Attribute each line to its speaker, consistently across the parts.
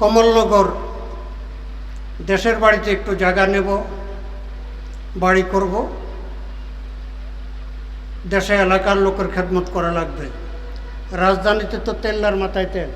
Speaker 1: কমলনগর। দেশের বাড়িতে একটু জায়গা নেব, বাড়ি করব। দেশে এলাকার লোকের খেদমত করা লাগবে। রাজধানীতে তো তেল্লার মাথায় তেল,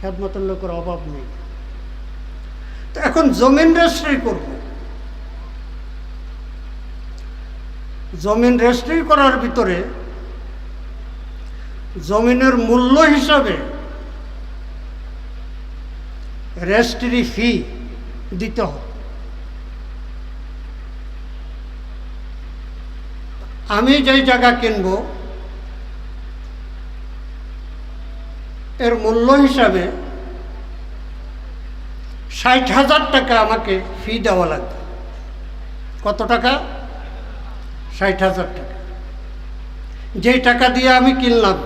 Speaker 1: খেদমতের লোকের অভাব নেই। তো এখন জমিন রেজিস্ট্রি করব। জমিন রেজিস্ট্রি করার ভিতরে জমিনের মূল্য হিসাবে রেজিস্ট্রি ফি দিতে হবে। আমি যেই জায়গা কিনব, এর মূল্য হিসাবে ষাট হাজার টাকা আমাকে ফি দেওয়া লাগবে। কত টাকা? ষাট হাজার টাকা। যেই টাকা দিয়ে আমি কিনলাম,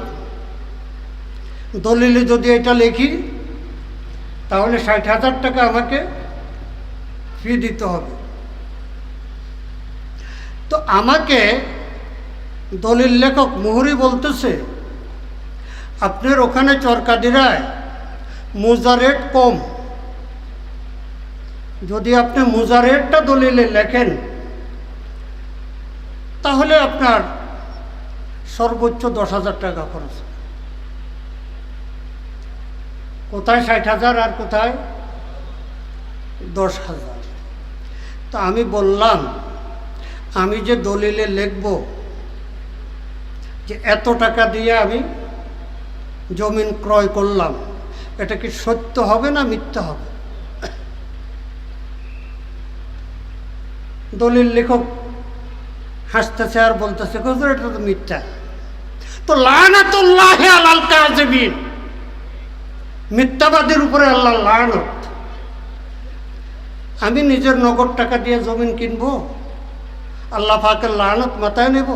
Speaker 1: দলিলে যদি এটা লিখি তাহলে ষাট হাজার টাকা আমাকে ফি দিতে হবে। তো আমাকে দলিল লেখক মুহুরি বলতেছে, আপনার ওখানে চরকাদিরায় মোজা রেট কম। যদি আপনি মোজা রেটটা দলিলে লেখেন, তাহলে আপনার সর্বোচ্চ দশ হাজার টাকা খরচ হবে। কোথায় ষাট হাজার আর কোথায় দশ হাজার? তা আমি বললাম, আমি যে দলিলে লিখব, যে এত টাকা দিয়ে আমি জমিন ক্রয় করলাম, এটা কি সত্য হবে না মিথ্যা হবে? দলিল লেখক হাসতেছে আর বলতেছে এটা তো মিথ্যা। তো লানাতুল্লাহ আলাল কাযিবিন। মিথ্যাবাদীর উপরে আল্লাহ লানত। আমি নিজের নগদ টাকা দিয়ে জমিন কিনবো, আল্লাহ পাকের লানত মাথায় নেব।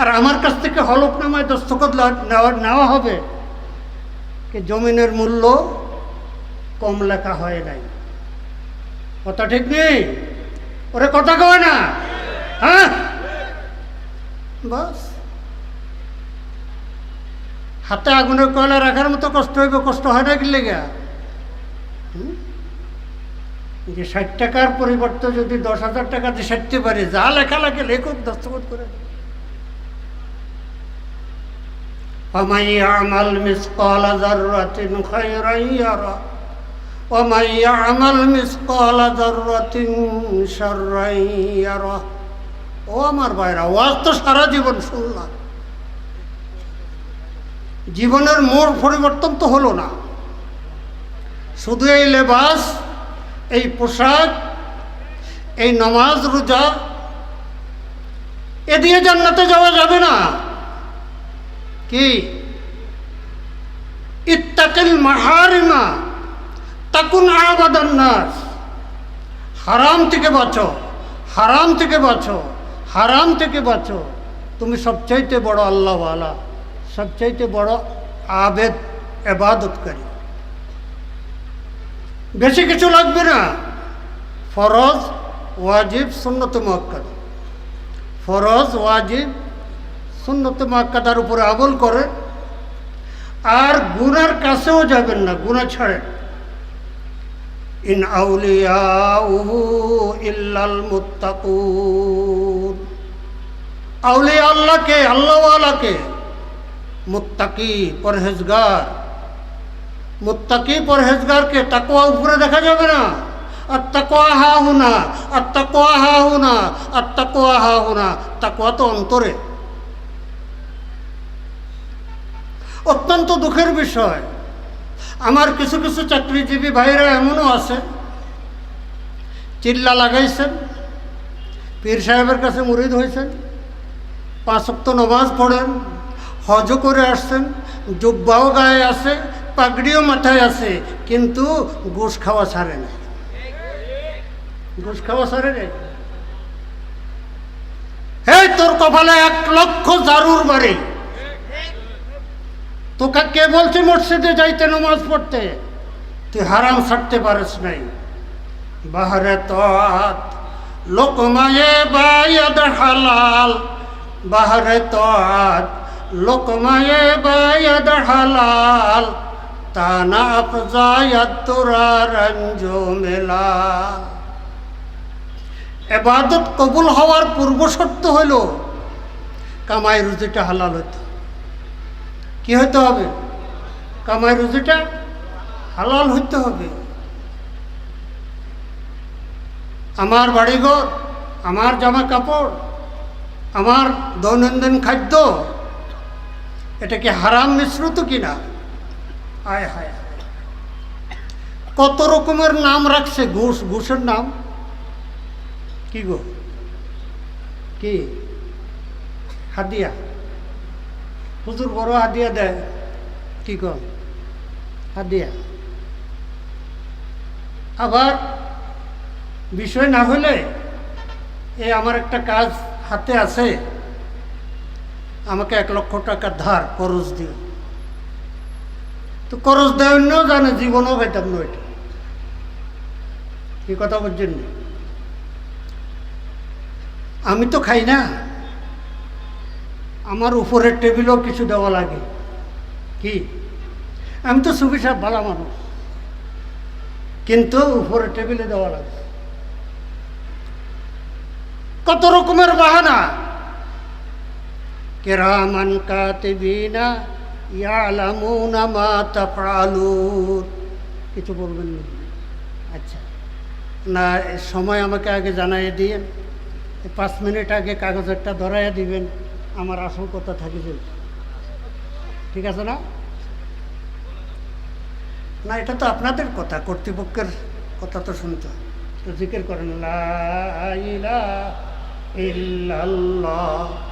Speaker 1: আর আমার কাছ থেকে হলফনামায় দস্তখত নেওয়া হবে কি জমিনের মূল্য কম লেখা হয় নাই। কথা ঠিক নেই? ওরে কথা কয় না? হ্যাঁ? বাস। হাতে আগুনের কয়লা রাখার মতো কষ্ট হইবে কষ্ট হয় না কি লেগে হুম? যে ষাট টাকার পরিবর্তে যদি দশ হাজার টাকা দিয়ে সারতে পারে যা লেখা লাগে লেখক দস্তখত করে ومن يعمل مثقال ذرة خيرا يره ومن يعمل مثقال ذرة شرا يره ও আমার ভাইরা ওয়াজ তো সারা জীবন শুনলাম জীবনের মোড় পরিবর্তন তো হলো না। শুধু এই লেবাস, এই পোশাক, এই নমাজ, রোজা, এ দিয়ে জান্নাতে যাওয়া যাবে না। কি? ইত্তাকিল মাহারিমা, তাকুন আবাদান নাস। হারাম থেকে বাঁচো, হারাম থেকে বাঁচো, হারাম থেকে বাঁচো। তুমি সবচাইতে বড় আল্লাহওয়ালা। সবচাইতে বড় আবেদ এবাদতকারী বেশি কিছু লাগবে না। ফরজ, ওয়াজিব, সুন্নত মক্কাদ ফরজ, ওয়াজিব, সুন্নত মক্কাদার উপরে আমল করে। আর গুনার কাছেও যাবেন না গুণা ছাড়েন। ইন আউলিয়াউহু ইল্লাল মুত্তাকুন। আউলিয়া আল্লাহকে, আল্লাহওয়ালাকে মুত্তাকি পরহেজগার। মুত্তাকি পরহেজগারকে তাকওয়া উপরে দেখা যাবে না। আর তাকওয়া হা হুনা আর তাকওয়া হা হুনা আর তাকওয়া হা হুনা তাকওয়া তো অন্তরে। অত্যন্ত দুঃখের বিষয়। আমার কিছু কিছু চাকরিজীবী ভাইরা এমনও আছে। চিল্লা লাগাইছেন। পীর সাহেবের কাছে মুরিদ হয়েছেন। পাঁচক্ত নমাজ পড়েন। হজ করে আসছেন, জুব্বাও গায়ে আছে, পাগড়িও মাথায় আছে, কিন্তু গোস খাওয়া ছাড়ে না। ঘুষ খাওয়া ছাড়ে না? হে তোর কপালে এক লক্ষ জারুর বাড়ি। তোকে কে বলছে মসজিদে যাইতে, নমাজ পড়তে? তুই হারাম ছাড়তে পারিস নাই। বাহারে তাত লোকমায়ে বায়াদ হালাল। বাহারে তাত লোকমায়ে বায়াদ হালাল, তানা আফজায়াতুরা রঞ্জো মেলা। এবাদত কবুল হওয়ার পূর্ব শর্ত হইল, কামাই রুজিটা হালাল হইতে কি হইতে হবে? কামাই রুজিটা হালাল হইতে হবে। আমার বাড়িঘর, আমার জামা কাপড় আমার দৈনন্দিন খাদ্য এটা কি হারাম মিশ্রিত কিনা? আয় হায়। কত রকমের নাম রাখছে ঘুষ, ঘুষের নাম? কি গো? কি? হাদিয়া। হুজুর বড় হাদিয়া দেয়। কি কর হাদিয়া। আবার বিষয় না হলে এ আমার একটা কাজ হাতে আছে। আমাকে এক লক্ষ টাকা ধার করজ দিও। তো করজ অন্যও জানে জীবনও পেতাম না এটা। কি কথা বলছেন? আমি তো খাই না। আমার উপরের টেবিলও কিছু দেওয়া লাগে। কি? আমি তো সুবিশাপ ভালো মানুষ। কিন্তু উপরের টেবিলে দেওয়া লাগে। কত রকমের বাহানা। কেরামান কাতিবিনা ইয়ালামুনা মা তাফআলুন। কিছু বলবেন না? আচ্ছা। না সময় আমাকে আগে জানাই দিয়েন। পাঁচ মিনিট আগে কাগজেরটা ধরাইয়া দিবেন। আমার আসল কথা থাকি ঠিক আছে না? না, এটা তো আপনাদের কথা। কর্তৃপক্ষের কথা তো শুনতে। তো জিজ্ঞের করেন ইল্লাল্লাহ।